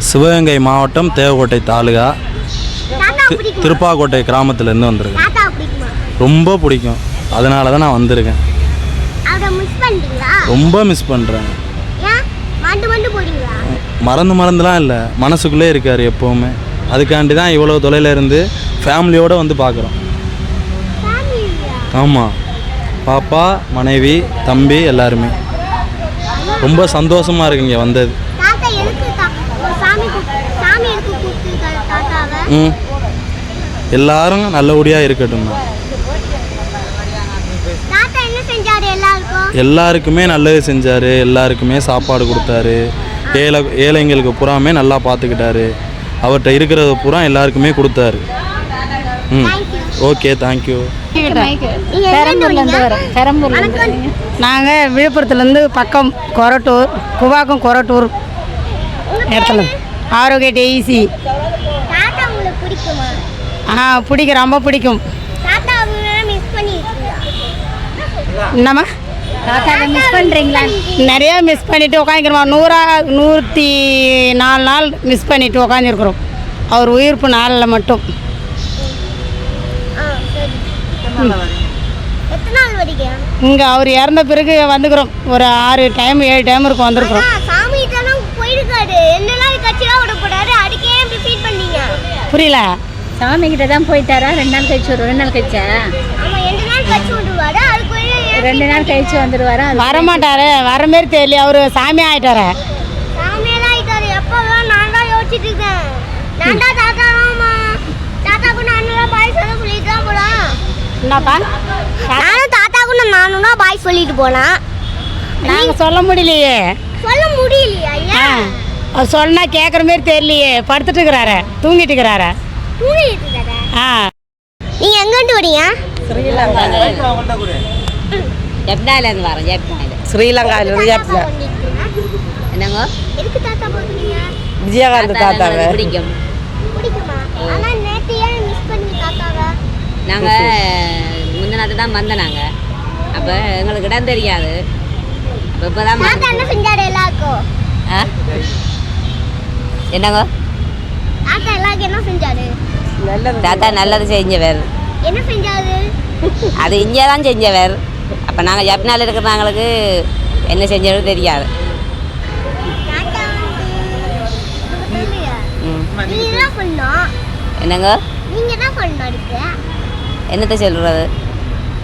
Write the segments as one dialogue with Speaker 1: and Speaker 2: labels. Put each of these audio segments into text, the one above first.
Speaker 1: சிவகங்கை மாவட்டம் தேவக்கோட்டை தாலுகா. திருப்பாக்கோட்டை கிராமத்துலேருந்து வந்திருக்கேன். ரொம்ப பிடிக்கும். அதனால தான் நான் வந்திருக்கேன். ரொம்ப மிஸ் பண்ணுறேன் மறந்து மறந்துலாம் இல்லை. மனசுக்குள்ளே இருக்கார் எப்போவுமே. அதுக்காண்டி தான் இவ்வளோ தொலைவில் இருந்து ஃபேமிலியோடு வந்து பார்க்குறோம் ஆமாம் பாப்பா மனைவி தம்பி எல்லாருமே. ரொம்ப சந்தோஷமாக இருக்குங்க வந்தது
Speaker 2: தாத்தா எனக்கு தா- ஒரு சாமி கூப்பிட்டு சாமி எனக்கு கூப்பிட்டு தாத்தாவை
Speaker 1: ம் எல்லாரும் நல்லபடியாக இருக்கட்டும்
Speaker 2: எல்லாருக்கும்?
Speaker 1: எல்லாருக்குமே நல்லது செஞ்சார். எல்லாருக்குமே சாப்பாடு கொடுத்தாரு. ஏழை ஏழைங்களுக்கு பூராமே நல்லா பார்த்துக்கிட்டாரு அவர்கிட்ட இருக்கிறத பூரா எல்லாருக்குமே கொடுத்தாரு. ம். ஓகே தேங்க்யூ
Speaker 3: பெரம்பூர்லேருந்து வரோம் பெரம்பூர்லேருந்து நாங்கள் விழுப்புரத்துலேருந்து பக்கம் கொரட்டூர் குவாக்கம் கொரட்டூர். இடத்துல ஆரோக்கிய டெய்சி
Speaker 2: பிடிக்குமா?
Speaker 3: ஆ பிடிக்கும் ரொம்ப பிடிக்கும்.
Speaker 2: தாத்தா அவங்க மிஸ் பண்ணிருக்கீங்களா?
Speaker 3: என்னம்மா?
Speaker 2: தாத்தாவை மிஸ் பண்றீங்களா?
Speaker 3: நிறையா மிஸ் பண்ணிட்டு உட்காந்துக்கிறோம் நூறா நூற்றி நாலு நாள் மிஸ் பண்ணிட்டு உட்காந்துருக்குறோம் அவர் உயிர்ப்பு நாளில் மட்டும்.
Speaker 2: ஆ சரி. எத்தனை நாள் வரீங்க?
Speaker 3: இங்கே அவர் இறந்த பிறகு வந்துக்கிறோம். ஒரு ஆறு டைம் ஏழு டைம் இருக்கும் வந்திருக்கிறோம். புரியல.
Speaker 4: சாமி கிட்ட தான் போயிட்டாரா? ரெண்டு நாள் கழிச்சு ஒரு ரெண்டு நாள் கழிச்சா?
Speaker 2: ரெண்டு நாள்
Speaker 4: கழிச்சு வந்துடுவாரா
Speaker 3: வரமாட்டாரு. வர மாரி தெரியல. அவர் சாமி ஆயிட்டாரு. என்னப்பா
Speaker 2: நானும் தாத்தாக்கு நானும் தான் பாய் சொல்லிட்டு போனேன்
Speaker 3: நாங்கள் சொல்ல முடியலையே.
Speaker 2: சொல்ல முடியலையா
Speaker 3: அவர் சொன்னா கேட்குற மாரி தெரியலையே. படுத்துட்டு இருக்கிறாரு. தூங்கிட்டு இருக்கிறாரு. ஆ.
Speaker 2: நீங்க எங்கிட்டு வரீங்க?
Speaker 4: ஜப்னாலேருந்து வரோம் ஜப்னால
Speaker 5: ஸ்ரீலங்காவிலிருந்து
Speaker 2: பண்ணிருக்கீங்க
Speaker 4: என்னங்க?
Speaker 2: எதுக்கு தாத்தா பார்க்குறீங்க
Speaker 5: விஜயகாந்த் தாத்தாவை?
Speaker 4: பிடிக்கும்.
Speaker 2: பிடிக்குமா? ஆனா நேத்து ஏன் மிஸ் பண்ணி தாத்தாவை?
Speaker 4: நாங்கள் முந்தினத்து தான் வந்தோம் நாங்கள் அப்போ எங்களுக்கு இடம் தெரியாது. அப்போ இப்போ தான்
Speaker 2: தாத்தா என்ன செஞ்சாரு எல்லாருக்கும்
Speaker 4: ஆ என்னங்க?
Speaker 2: தாத்தா எல்லாருக்கும் என்ன செஞ்சாரு?
Speaker 4: தாத்தா நல்லது செஞ்சவர்.
Speaker 2: என்ன செஞ்சாரு?
Speaker 4: அது இங்கே தான் செஞ்சவர். அப்போ நாங்கள் ஜப்னால இருக்கிற நாங்களுக்கு என்ன செஞ்சது தெரியாது. என்னங்க?
Speaker 2: நீங்க தான்
Speaker 4: என்னத்தை சொல்கிறது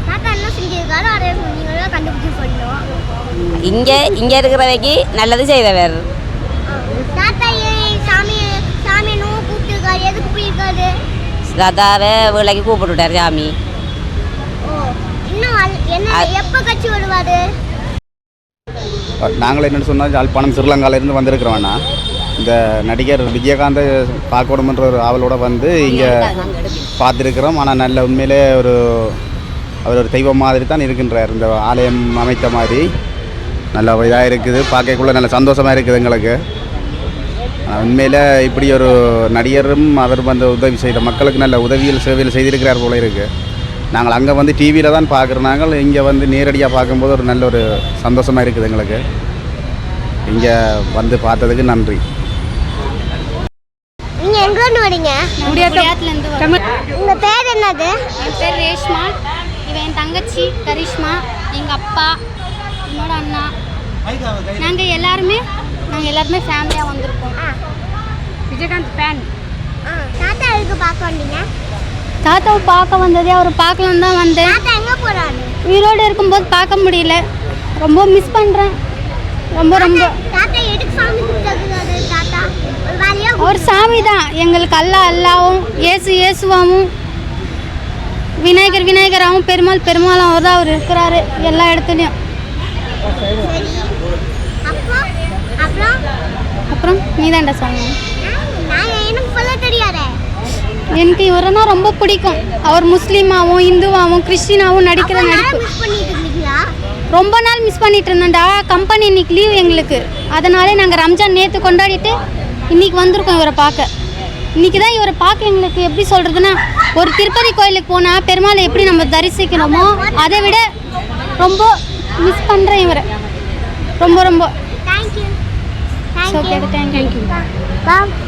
Speaker 2: தாத்தா என்ன செஞ்சிருக்காரோ அதை கண்டுபிடிச்சு
Speaker 4: இங்கே இங்கே இருக்கிறவைக்கு நல்லது செய்தவர்.
Speaker 2: தாத்தா ஏன் சாமி சாமி என்னவோ கூப்பிட்டுருக்காரு எதுக்கு போயிருக்காரு?
Speaker 4: தாத்தாவை வேலைக்கு கூப்பிட்டுட்டார் சாமி.
Speaker 2: ஓ இன்னும் வர- என்ன எப்போ கட்சி வருவாரு?
Speaker 6: நாங்கள் என்னென்னு சொன்னால் யாழ்ப்பாணம் ஸ்ரீலங்காவிலேருந்து வந்திருக்கிறோம்னா இந்த நடிகர் விஜயகாந்தை பார்க்கணுமன்ற ஒரு ஆவலோட வந்து இங்கே பார்த்துருக்கிறோம். ஆனால் நல்ல உண்மையிலே ஒரு அவர் ஒரு தெய்வம் மாதிரி தான் இருக்கின்றார். இந்த ஆலயம் அமைத்த மாதிரி. நல்ல இதாக இருக்குது. பார்க்கக்குள்ள நல்ல சந்தோஷமாக இருக்குது எங்களுக்கு. உண்மையில் இப்படி ஒரு நடிகரும் அவர் வந்து உதவி செய்த மக்களுக்கு நல்ல உதவியில் சேவையில் செய்திருக்கிறார் போல இருக்குது நாங்கள் அங்கே வந்து டிவியில் தான் பார்க்குறோம் நாங்கள். இங்கே வந்து நேரடியாக பார்க்கும்போது ஒரு நல்ல ஒரு சந்தோஷமாக இருக்குது எங்களுக்கு. இங்கே வந்து பார்த்ததுக்கு நன்றி.
Speaker 2: நீங்க எங்க இருந்து வரீங்க உங்க பேர் என்னது?
Speaker 7: என் பேர் ரேஷ்மா. இவன் என் தங்கச்சி கரிஷ்மா. எங்கள் அப்பா என்னோட அண்ணா. நாங்கள் எல்லாருமே நாங்கள் எல்லாருமே ஃபேமிலியாக வந்திருக்கோம்.
Speaker 3: விஜயகாந்த் ஃபேன்
Speaker 2: ஆ. தாத்தா எதுக்கு பார்க்க வந்தீங்க?
Speaker 7: தாத்தாவை பார்க்க வந்ததே அவர் பார்க்கலாம் தான் வந்தேன்.
Speaker 2: தாத்தா எங்க போறாரு?
Speaker 7: உயிரோடு இருக்கும்போது பார்க்க முடியல. ரொம்ப மிஸ் பண்ணுறேன் ரொம்ப ரொம்ப.
Speaker 2: தாத்தா எதுக்கு சாமி கூப்பிட்டாரு தாத்தா? ஒரு
Speaker 7: சாமி தான் எங்களுக்கு அல்லா அல்லாவும் இயேசு இயேசுவாவும் விநாயகர் விநாயகராகவும் பெருமாள் பெருமாளும் அவர் தான் அவர் இருக்கிறாரு எல்லா இடத்துலையும்.
Speaker 2: அப்புறம்
Speaker 7: நீதான்டா சாமி
Speaker 2: நான் எனக்கு
Speaker 7: இவரைனா ரொம்ப பிடிக்கும். அவர் முஸ்லீமாவும் இந்துவாகவும் கிறிஸ்டினாவும் நடிக்கிற நடிப்பு. ரொம்ப நாள் மிஸ் பண்ணிட்டு இருந்தேன்டா. கம்பெனி இன்னைக்கு லீவ் எங்களுக்கு. அதனாலே நாங்கள் ரம்ஜான் நேற்று கொண்டாடிட்டு இன்னைக்கு வந்திருக்கோம் இவரை பார்க்க. இன்னைக்கு தான் இவரை பார்க்க எங்களுக்கு எப்படி சொல்கிறதுனா ஒரு திருப்பதி கோயிலுக்கு போனால் பெருமாளை எப்படி நம்ம தரிசிக்கிறோமோ அதை விட ரொம்ப மிஸ் பண்ணுறேன் இவரை. ரொம்ப ரொம்ப.
Speaker 2: Thank you
Speaker 7: okay thank you
Speaker 2: Bye.